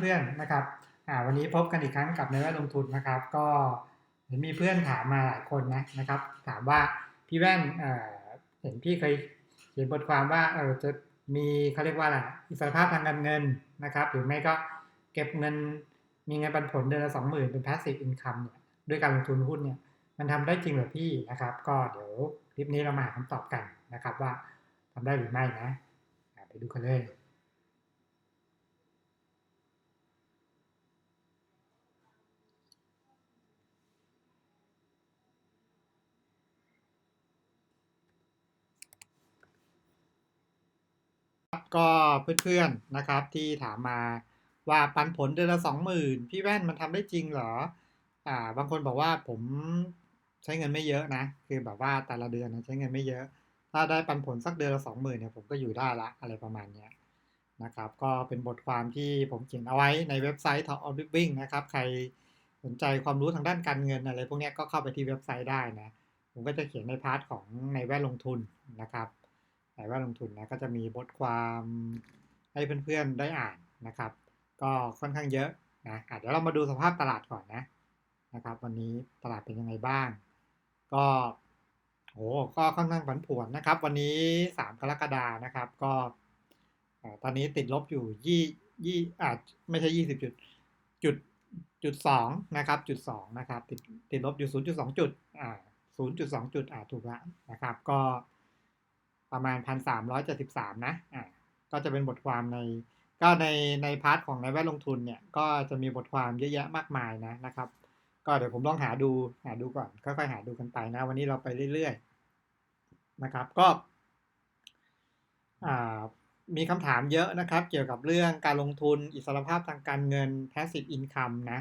เพื่อนๆนะครับวันนี้พบกันอีกครั้งกับในแวดลงทุนนะครับ ก็มีเพื่อนถามมาหลายคนนะนะครับ ถามว่าพี่แว่นเเห็นพี่เคยเขียนบทความว่าเออจะมีเขาเรียกว่าอะไรอิสรภาพทางการเงินนะครับ หรือไม่ก็เก็บเงินมีเงินปันผลเดือนละสองหมื่นเป็น passive income เนี่ยด้วยการลงทุนหุ้นเนี่ยมันทำได้จริงหรือพี่นะครับ ก็เดี๋ยวคลิปนี้เรามาหาคำตอบกันนะครับว่าทำได้หรือไม่นะ ไปดูกันเลย ก็เพื่อนๆนะครับที่ถามมาว่าปันผลเดือนละสองหมื่นพี่แว่นมันทำได้จริงเหรอ อ่า บางคนบอกว่าผมใช้เงินไม่เยอะนะ คือแบบว่าแต่ละเดือนนะใช้เงินไม่เยอะ ถ้าได้ปันผลสักเดือนละสองหมื่นเนี่ยผมก็อยู่ได้ละอะไรประมาณเนี้ยนะครับ ก็เป็นบทความที่ผมเขียนเอาไว้ในเว็บไซต์ Top of Living นะครับ ใครสนใจความรู้ทางด้านการเงินอะไรพวกนี้ก็เข้าไปที่เว็บไซต์ได้นะ ผมก็จะเขียนในพาร์ทของในแวดลงทุนนะครับ ในแวดลงทุนนะก็จะมีบทความให้เพื่อนๆได้อ่านนะครับ ก็ค่อนข้างเยอะนะะเดี๋ยวเรามาดูสภาพตลาดก่อนนะนะครับ วันนี้ตลาดเป็นยังไงบ้าง ก็โอ้ก็ค่อนข้างผันผวนนะครับ วันนี้ 3 กรกฎานะครับ ก็ตอนนี้ติดลบอยู่ยี่ยี่อ่าไม่ใช่ยี่สิบจุดจุดจุดสองนะครับจุดสองนะครับติดติดลบอยู่ศูนย์จุดสองจุดอ่าศูนย์จุดสองจุดอ่าถูกแล้วนะครับ ก็ ประมาณพันสามร้อยเจ็ดสิบสามนะอ่าก็จะเป็นบทความในก็ในในพาร์ทของในแวดลงทุนเนี่ย ก็จะมีบทความเยอะแยะมากมายนะนะครับ ก็เดี๋ยวผมลองหาดูหาดูก่อนค่อยๆหาดูกันไปนะ วันนี้เราไปเรื่อยๆนะครับ ก็อ่ามีคำถามเยอะนะครับ เกี่ยวกับเรื่องการลงทุนอิสรภาพทางการเงิน passive income นะ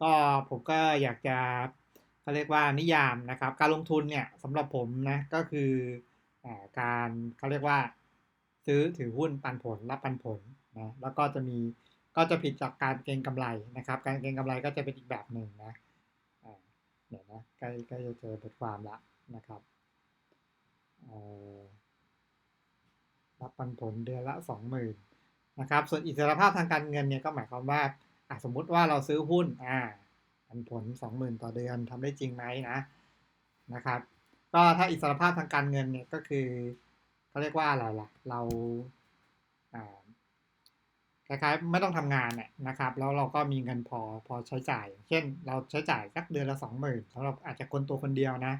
ก็ผมก็อยากจะเขาเรียกว่านิยามนะครับ การลงทุนเนี่ยสำหรับผมนะก็คือ การเขาเรียกว่า ซื้อถือหุ้นปันผลรับปันผลนะแล้วก็จะมีก็จะผิดจากการเก็งกำไรนะครับ การเก็งกำไรก็จะเป็นอีกแบบหนึ่งนะเดี๋ยวนะใกล้ใกล้จะเจอบทความละนะครับรับปันผลเดือนละสองหมื่นนะครับ ส่วนอิสรภาพทางการเงินเนี่ยก็หมายความว่าอะสมมุติว่าเราซื้อหุ้นอ่าปันผลสองหมื่นต่อเดือนทำได้จริงไหมนะนะครับ ก็ถ้าอิสรภาพทางการเงินเนี่ยก็คือเขาเรียกว่าอะไรล่ะ เราคล้ายๆไม่ต้องทำงานเนี่ยนะครับ แล้วเราก็มีเงินพอพอใช้จ่าย เช่น เราใช้จ่ายสักเดือนละสองหมื่นสำหรับอาจจะคนตัวคนเดียวนะ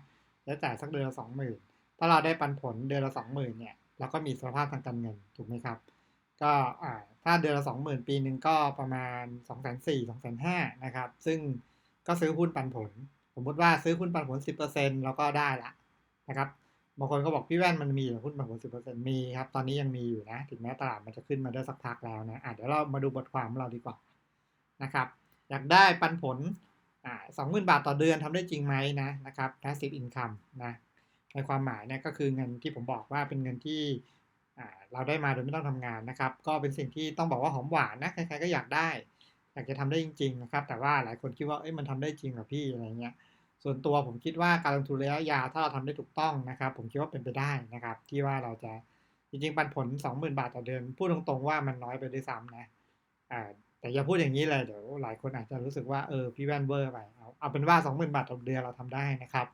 ใช้จ่ายสักเดือนละสองหมื่นถ้าเราได้ปันผลเดือนละสองหมื่นเนี่ยเราก็มีอิสรภาพทางการเงินถูกไหมครับ ก็ถ้าเดือนละสองหมื่นปีหนึ่งก็ประมาณสองแสนสี่สองแสนห้านะครับ ซึ่งก็ซื้อหุ้นปันผล สมมติว่าซื้อหุ้นปันผลสิบเปอร์เซ็นต์เราก็ได้ละ นะครับบางคนก็บอกพี่แว่นมันมีหุ้นปันผลสิบเปอร์เซ็นต์มีครับ ตอนนี้ยังมีอยู่นะ ถึงแม้ตลาดมันจะขึ้นมาได้สักพักแล้วนะอะเดี๋ยวเรามาดูบทความของเราดีกว่านะครับ อยากได้ปันผลอ่าสองหมื่นบาทต่อเดือนทำได้จริงไหมนะนะครับ passive income นะในความหมายเนี่ยก็คือเงินที่ผมบอกว่าเป็นเงินที่เราได้มาโดยไม่ต้องทำงานนะครับ ก็เป็นสิ่งที่ต้องบอกว่าหอมหวานนะใครๆก็อยากได้ อยากจะทำได้จริง ๆ นะครับ แต่ว่าหลายคนคิดว่าเอ้ยมันทำได้จริงเหรอพี่อะไรเงี้ย ส่วนตัวผมคิดว่าการลงทุนระยะยาวถ้าเราทำได้ถูกต้องนะครับ ผมคิดว่าเป็นไปได้นะครับ ที่ว่าเราจะจริงๆปันผล 20,000 บาทต่อเดือนพูดตรงๆว่ามันน้อยไปด้วยซ้ำนะอ่าแต่อย่าพูดอย่างนี้เลยเดี๋ยวหลายคนอาจจะรู้สึกว่าเออพี่แว่นเวอร์ไปเอาเอาเป็นว่า 20,000 บาทต่อเดือนเราทำได้นะครับ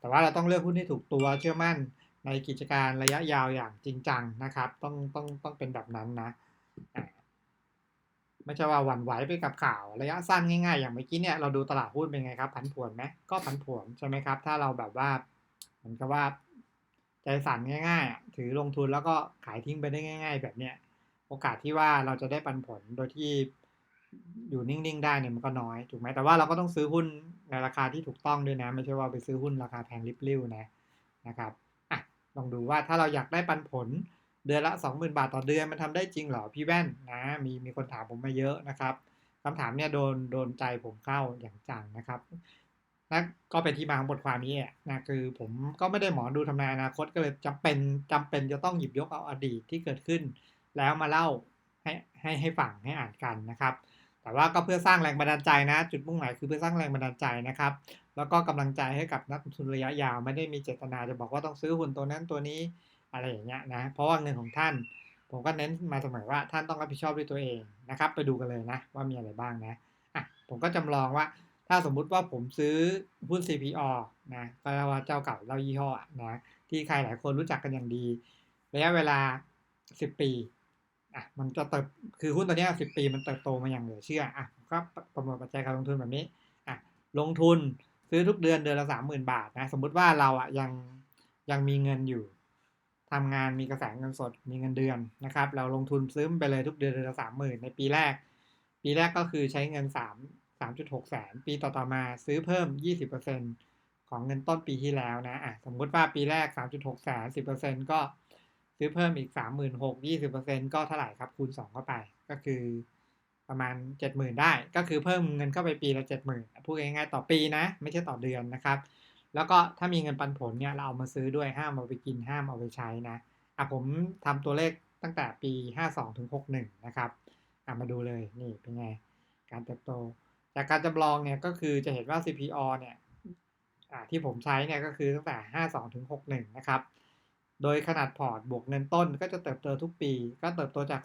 แต่ว่าเราต้องเลือกหุ้นที่ถูกตัวเชื่อมั่นในกิจการระยะยาวอย่างจริงจังนะครับ ต้องต้องต้องเป็นแบบนั้นนะ ไม่ใช่ว่าหวั่นไหวไปกับข่าวระยะสั้นง่ายๆ อย่างเมื่อกี้เนี่ยเราดูตลาดหุ้นเป็นไงครับผันผวนไหมก็ผันผวนใช่ไหมครับ ถ้าเราแบบว่าเหมือนกับว่า ใจสั่นง่ายๆ ถือลงทุนแล้วก็ขายทิ้งไปได้ง่าย ๆ แบบเนี้ยโอกาสที่ว่าเราจะได้ปันผลโดยที่อยู่นิ่งๆ ได้เนี่ยมันก็น้อยถูกไหมแต่ว่าเราก็ต้องซื้อหุ้นในราคาที่ถูกต้องด้วยนะ ไม่ใช่ว่าไปซื้อหุ้นราคาแพงริบลิ่วนะนะครับอะลองดูว่าถ้าเราอยากได้ปันผล เดือนละ 20,000 บาทต่อเดือนมันทำได้จริงเหรอพี่แว่นนะมีมีคนถามผมมาเยอะนะครับคำถามเนี่ยโดนโดนใจผมเข้าอย่างจังนะครับนั่นก็เป็นที่มาของบทความนี้นะคือผมก็ไม่ได้หมอดูทำนายอนาคตก็เลยจำเป็นจำเป็นจะต้องหยิบยกเอาอดีตที่เกิดขึ้น แล้วมาเล่าให้ให้ให้ฟังให้อ่านกันนะครับ แต่ว่าก็เพื่อสร้างแรงบันดาลใจนะ จุดมุ่งหมายคือเพื่อสร้างแรงบันดาลใจนะครับ แล้วก็กำลังใจให้กับนักลงทุนระยะยาว ไม่ได้มีเจตนาจะบอกว่าต้องซื้อหุ้นตัวนั้นตัวนี้ อะไรอย่างเงี้ยนะเพราะว่าเงินของท่าน ผมก็เน้นมาเสมอว่าท่านต้องรับผิดชอบด้วยตัวเองนะครับ ไปดูกันเลยนะว่ามีอะไรบ้างนะอะผมก็จำลองว่าถ้าสมมุติว่าผมซื้อหุ้น CPO นะก็เรียกว่าเจ้าเก่าเล่ายี่ห้อนะที่ใครหลายคนรู้จักกันอย่างดีระยะเวลา 10 ปีอะมันจะเติบคือหุ้นตัวนี้ 10 ปีมันเติบโตมาอย่างเหลือเชื่ออะก็ประเมินปัจจัยการลงทุนแบบนี้อะลงทุนซื้อทุกเดือนเดือนละ 30,000 บาทนะสมมุติว่าเราอะยังยังมีเงินอยู่ ทำงานมีกระแสเงินสดมีเงินเดือนนะครับ เราลงทุนซื้อไปเลยทุกเดือนเดือนละ30,000ในปีแรก ปีแรกก็คือใช้เงิน3 3.6แสน ปีต่อๆมาซื้อเพิ่ม20%ของเงินต้นปีที่แล้วนะอะสมมติว่าปีแรก3.6แสน10%ก็ซื้อเพิ่มอีก36,000 20%ก็เท่าไหร่ครับคูณ2เข้าไป ก็คือประมาณ70,000ได้ ก็คือเพิ่มเงินเข้าไปปีละ70,000พูดง่ายๆต่อปีนะ ไม่ใช่ต่อเดือนนะครับ แล้วก็ถ้ามีเงินปันผลเนี่ยเราเอามาซื้อด้วยห้ามเอาไปกินห้ามเอาไปใช้นะอะผมทำตัวเลขตั้งแต่ปี 52ถึง61 นะครับอะมาดูเลยนี่เป็นไง การเติบโต จากการจำลองเนี่ยก็คือจะเห็นว่า CPO เนี่ยอ่าที่ผมใช้เนี่ยก็คือตั้งแต่ 52ถึง61 นะครับ โดยขนาดพอร์ตบวกเงินต้นก็จะเติบโตทุกปี ก็เติบโตจาก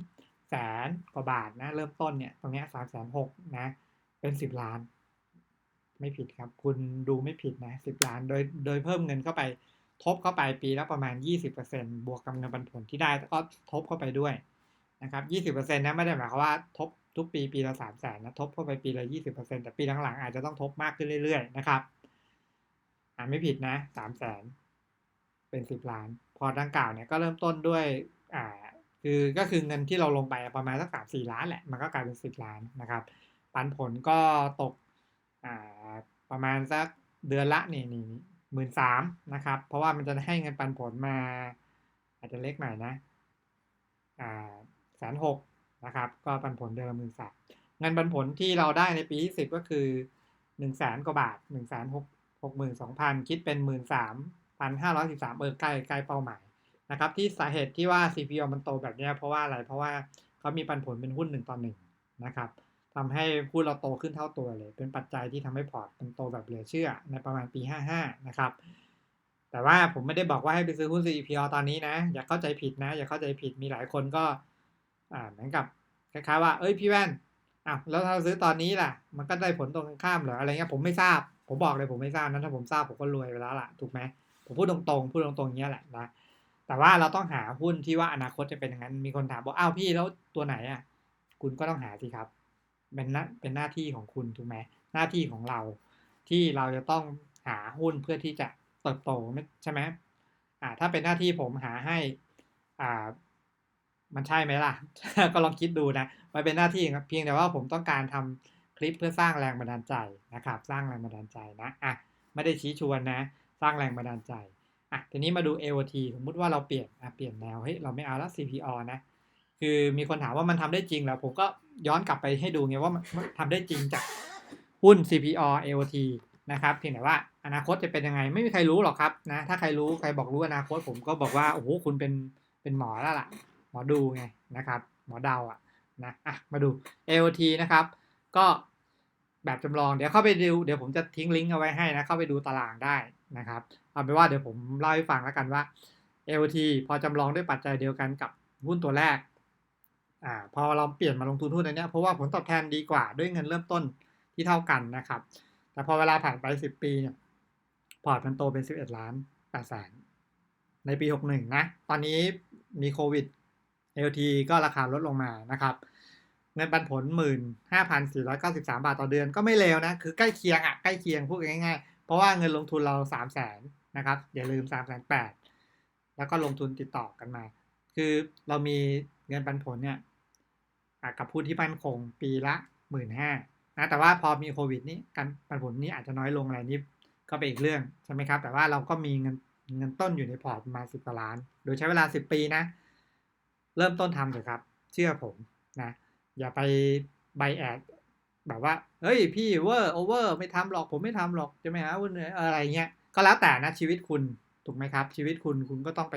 3 แสนกว่าบาทนะ เริ่มต้นเนี่ยตรงเนี้ย3แสน6นะ เป็น 10 ล้าน ไม่ผิดครับ คุณดูไม่ผิดนะ10ล้าน โดยโดยเพิ่มเงินเข้าไป ทบเข้าไปปีละประมาณ 20%บวกกับเงินปันผลที่ได้ก็ทบเข้าไปด้วยนะครับ 20%นะไม่ได้หมายความว่าทบทุกปีปีละ3 0 0แสนนะทบเข้าไปปีละ 20%แต่ปีหลังๆอาจจะต้องทบมากขึ้นเรื่อยๆนะครับอ่าไม่ผิดนะ3 0 0แสนเป็น 10 ล้าน พอดังกล่าวเนี่ยก็เริ่มต้นด้วยอ่าคือก็คือเงินที่เราลงไปประมาณสักสามสี่ล้านแหละ มันก็กลายเป็นสิบล้านนะครับ ปันผลก็ตกอ่า ประมาณสักเดือนละนี่นี่หมื่นสามนะครับ เพราะว่ามันจะให้เงินปันผลมา อาจจะเล็กหน่อยนะอ่าแสนหกนะครับ ก็ปันผลเดือนละหมื่นสามเงินปันผลที่เราได้ในปีที่สิบก็คือหนึ่งแสนกว่าบาทหนึ่งแสนหกหกหมื่นสองพันคิดเป็นหมื่นสามพันห้าร้อยสิบสามเออใกล้ใกล้เป้าหมายนะครับ ที่สาเหตุที่ว่า CPO มันโตแบบนี้เพราะว่าอะไรเพราะว่าเขามีปันผลเป็นหุ้นหนึ่งต่อหนึ่งนะครับ ทำให้หุ้นเราโตขึ้นเท่าตัวเลย เป็นปัจจัยที่ทำให้พอร์ตมันโตแบบเหลือเชื่อ ในประมาณปี 55 นะครับ แต่ว่าผมไม่ได้บอกว่าให้ไปซื้อหุ้น CPO ตอนนี้นะ อย่าเข้าใจผิดนะ อย่าเข้าใจผิด มีหลายคนก็อ่าเหมือนกับคล้ายๆว่า เอ้ยพี่แว่นอ้าวแล้วถ้าซื้อตอนนี้ล่ะ มันก็ได้ผลตรงข้ามเหรอ อะไรเงี้ย ผมไม่ทราบ ผมบอกเลยผมไม่ทราบนะถ้าผมทราบผมก็รวยไปแล้วล่ะ ถูกไหม ผมพูดตรงๆ พูดตรงๆอย่างเงี้ยแหละนะ แต่ว่าเราต้องหาหุ้นที่ว่าอนาคตจะเป็นอย่างนั้น มีคนถามบอก อ้าวพี่แล้วตัวไหนอะ คุณก็ต้องหาสิครับ เป็นหน้าเป็นหน้าที่ของคุณถูกไหมหน้าที่ของเรา ที่เราจะต้องหาหุ้นเพื่อที่จะเติบโตใช่ไหมอ่าถ้าเป็นหน้าที่ผมหาให้อ่ามันใช่ไหมล่ะ ก็ลองคิดดูนะมันเป็นหน้าที่ครับเพียงแต่ว่าผมต้องการทำคลิปเพื่อสร้างแรงบันดาลใจนะครับ สร้างแรงบันดาลใจนะอะไม่ได้ชี้ชวนนะ สร้างแรงบันดาลใจอะทีนี้มาดู AOT สมมุติว่าเราเปลี่ยนอะเปลี่ยนแนวเฮ้ยเราไม่เอาล้ว CPO นะ คือมีคนถามว่ามันทำได้จริงแล้ว ผมก็ย้อนกลับไปให้ดูไงว่ามันทำได้จริงจากหุ้น CPO AOT นะครับเพียงแต่ว่าอนาคตจะเป็นยังไง ไม่มีใครรู้หรอกครับนะถ้าใครรู้ใครบอกรู้อนาคตผมก็บอกว่าโอ้โหคุณเป็นเป็นหมอแล้วล่ะ หมอดูไงนะครับ หมอเดาอะนะอะมาดู AOT นะครับ ก็แบบจำลองเดี๋ยวเข้าไปดูเดี๋ยวผมจะทิ้งลิงก์เอาไว้ให้นะ เข้าไปดูตารางได้นะครับเอาเป็นว่าเดี๋ยวผมเล่าให้ฟังแล้วกันว่า AOT พอจำลองด้วยปัจจัยเดียวกันกับหุ้นตัวแรก อ่าพอเราเปลี่ยนมาลงทุนหุ้นอันนี้เพราะว่าผลตอบแทนดีกว่าด้วยเงินเริ่มต้นที่เท่ากันนะครับ แต่พอเวลาผ่านไป 10 ปีเนี่ยพอร์ตมันโตเป็น 11 ล้าน8แสนในปี 61 นะ ตอนนี้มีโควิด AOT ก็ราคาลดลงมานะครับเงินปันผล 15,493 บาทต่อเดือนก็ไม่เลวนะ คือใกล้เคียงอะใกล้เคียงพูดง่ายๆ เพราะว่าเงินลงทุนเรา3 0 0แสนนะครับ อย่าลืม3 8 0 0 0แล้วก็ลงทุนติดต่อกันมา คือเรามีเงินปันผลเนี่ย กับผู้ที่มั่นคงปีละ15,000นะแต่ว่าพอมีโควิดนี้การปันผลนี้อาจจะน้อยลงอะไรนี้ก็เป็นอีกเรื่องใช่ไหมครับ แต่ว่าเราก็มีเงินเงินต้นอยู่ในพอร์ตประมาณ10กว่าล้าน โดยใช้เวลา10ปีนะ เริ่มต้นทำเถอะครับ เชื่อผมนะ อย่าไปไบแอดแบบว่า เฮ้ยพี่เวอร์โอเวอร์ไม่ทำหรอกผมไม่ทำหรอกจะไม่หาอะไรเงี้ย ก็แล้วแต่นะชีวิตคุณถูกไหมครับ ชีวิตคุณคุณก็ต้องไป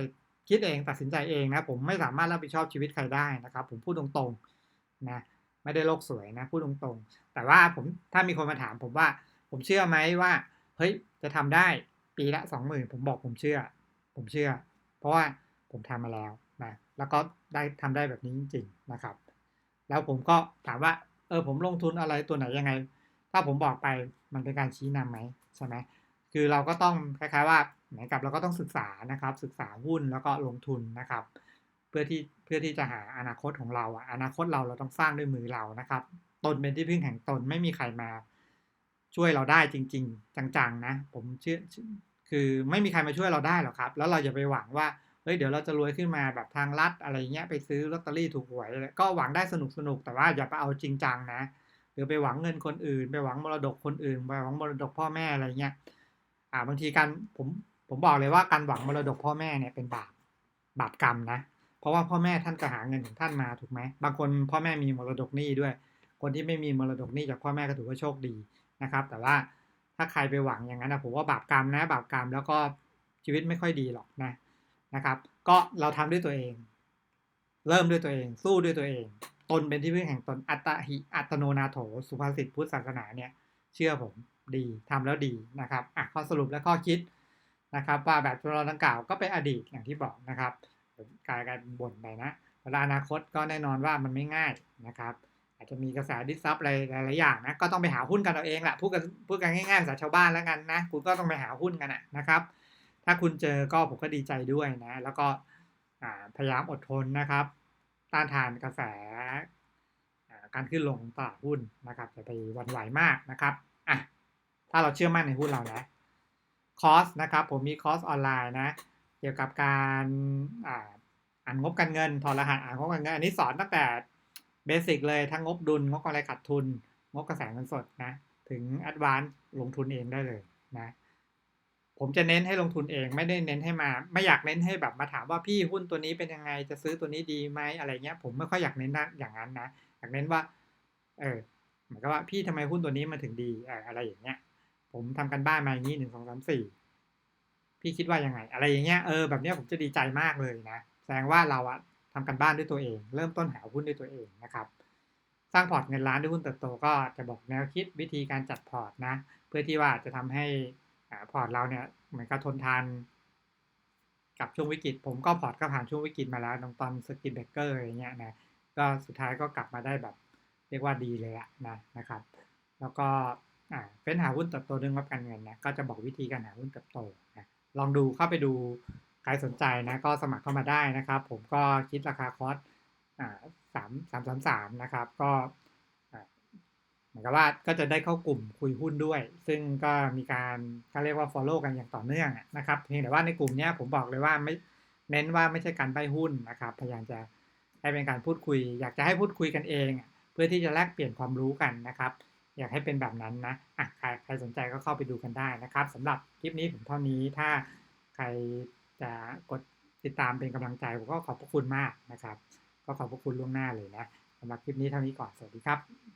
คิดเองตัดสินใจเองนะ ผมไม่สามารถรับผิดชอบชีวิตใครได้นะครับ ผมพูดตรงๆ นะไม่ได้โลกสวยนะพูดตรงๆ แต่ว่าผมถ้ามีคนมาถามผมว่า ผมเชื่อไหมว่าเฮ้ยจะทำได้ปีละสองหมื่นผมบอกผมเชื่อ ผมเชื่อ เพราะว่าผมทำมาแล้วนะแล้วก็ได้ทำได้แบบนี้จริง ๆนะครับ แล้วผมก็ถามว่าเออผมลงทุนอะไรตัวไหนยังไง ถ้าผมบอกไปมันเป็นการชี้นำไหมใช่ไหมคือเราก็ต้องคล้ายๆว่าเหมือนกับเราก็ต้องศึกษานะครับศึกษาหุ้นแล้วก็ลงทุนนะครับ พื่อที่เพื่อที่จะหาอนาคตของเราอะอนาคตเราเราต้องสร้างด้วยมือเรานะครับ ตนเป็นที่พึ่งแห่งตนไม่มีใครมา ช่วยเราได้จริง ๆ จังๆนะ ผมเชื่อคือไม่มีใครมาช่วยเราได้หรอกครับ แล้วเราอย่าไปหวังว่าเฮ้ยเดี๋ยวเราจะรวยขึ้นมาแบบทางลัดอะไรเงี้ยไปซื้อลอตเตอรี่ถูกหวยก็หวังได้สนุกสนุกแต่ว่าอย่าไปเอาจริงจังนะหรือไปหวังเงินคนอื่น ไปหวังมรดกคนอื่น ไปหวังมรดกพ่อแม่อะไรเงี้ยอ่าบางทีการผมผมบอกเลยว่าการหวังมรดกพ่อแม่เนี่ยเป็นบาปบาปกรรมนะ เพราะว่าพ่อแม่ท่านก็หาเงินของท่านมาถูกไหมบางคนพ่อแม่มีมรดกหนี้ด้วย คนที่ไม่มีมรดกหนี้จากพ่อแม่ก็ถือว่าโชคดีนะครับ แต่ว่าถ้าใครไปหวังอย่างนั้นนะผมว่าบาปกรรมนะบาปกรรมแล้วก็ชีวิตไม่ค่อยดีหรอกนะนะครับ ก็เราทำด้วยตัวเอง เริ่มด้วยตัวเอง สู้ด้วยตัวเอง ตนเป็นที่พึ่งแห่งตนอัตหิอัตโนนาโถสุภาษิตพุทธศาสนาเนี่ย เชื่อผมดีทำแล้วดีนะครับอะข้อสรุปและข้อคิดนะครับว่าแบบเราดังกล่าวก็เป็นอดีตอย่างที่บอกนะครับ กลายกลายเป็นบ่นไปนะเวลาอนาคตก็แน่นอนว่ามันไม่ง่ายนะครับ อาจจะมีกระแสดิสซับอะไรหลายๆอย่างนะก็ต้องไปหาหุ้นกันเอาเองแหละพูดกันพูดกันง่ายๆภาษาชาวบ้านแล้วกันนะคุณก็ต้องไปหาหุ้นกันนะครับ ถ้าคุณเจอก็ผมก็ดีใจด้วยนะ แล้วก็พยายามอดทนนะครับ ต้านทานกระแสการขึ้นลงตลาดหุ้นนะครับอย่าไปวันไหวมากนะครับอะถ้าเราเชื่อมั่นในหุ้นเรานะคอร์สนะครับผมมีคอร์สออนไลน์นะ เกี่ยวกับการอ่านงบการเงินถอดรหัสอ่านงบการเงิน อันนี้สอนตั้งแต่เบสิกเลยทั้งงบดุลงบกำไรขาดทุน งบกระแสเงินสดนะถึงแอดวานซ์ลงทุนเองได้เลยนะผมจะเน้นให้ลงทุนเองไม่ได้เน้นให้มา ไม่อยากเน้นให้แบบมาถามว่าพี่หุ้นตัวนี้เป็นยังไงจะซื้อตัวนี้ดีไหมอะไรเงี้ย ผมไม่ค่อยอยากเน้นอย่างนั้นนะอยากเน้นว่า เออเหมือนกับว่าพี่ทำไมหุ้นตัวนี้มาถึงดีอะไรอย่างเงี้ย ผมทำกันบ้านมาอย่างนี้หนึ่งสองสามสี่ พี่คิดว่ายังไง อะไรอย่างเงี้ยเออแบบเนี้ยผมจะดีใจมากเลยนะแสดงว่าเราอะทำกันบ้านด้วยตัวเอง เริ่มต้นหาหุ้นด้วยตัวเองนะครับสร้างพอร์ตเงินล้านด้วยหุ้นเติบโตก็จะบอกแนวคิดวิธีการจัดพอร์ตนะ เพื่อที่ว่าจะทำให้พอร์ตเราเนี่ยเหมือนกับทนทานกับช่วงวิกฤต ผมก็พอร์ตก็ผ่านช่วงวิกฤตมาแล้วตอนสกินเบเกอร์อะไรเงี้ยนะก็สุดท้ายก็กลับมาได้แบบเรียกว่าดีเลยอะนะนะครับ แล้วก็เฟ้นหาหุ้นเติบโตดึงรับการเงินนะก็จะบอกวิธีการหาหุ้นเติบโตนะ ลองดูเข้าไปดูใครสนใจนะก็สมัครเข้ามาได้นะครับ ผมก็คิดราคาคอร์สสามสามสามสามนะครับก็เหมือนกับว่าก็จะได้เข้ากลุ่มคุยหุ้นด้วย ซึ่งก็มีการเขาเรียกว่า follow กันอย่างต่อเนื่องนะครับเพียงแต่ว่าในกลุ่มนี้ผมบอกเลยว่าไม่เน้นว่าไม่ใช่การใบหุ้นนะครับ พยายามจะให้เป็นการพูดคุย อยากจะให้พูดคุยกันเอง เพื่อที่จะแลกเปลี่ยนความรู้กันนะครับ อยากให้เป็นแบบนั้นนะอะใครใครสนใจก็เข้าไปดูกันได้นะครับสำหรับคลิปนี้ผมเท่านี้ถ้าใครจะกดติดตามเป็นกำลังใจผมก็ขอบพระคุณมากนะครับ ก็ขอบพระคุณล่วงหน้าเลยนะสำหรับคลิปนี้เท่านี้ก่อนสวัสดีครับ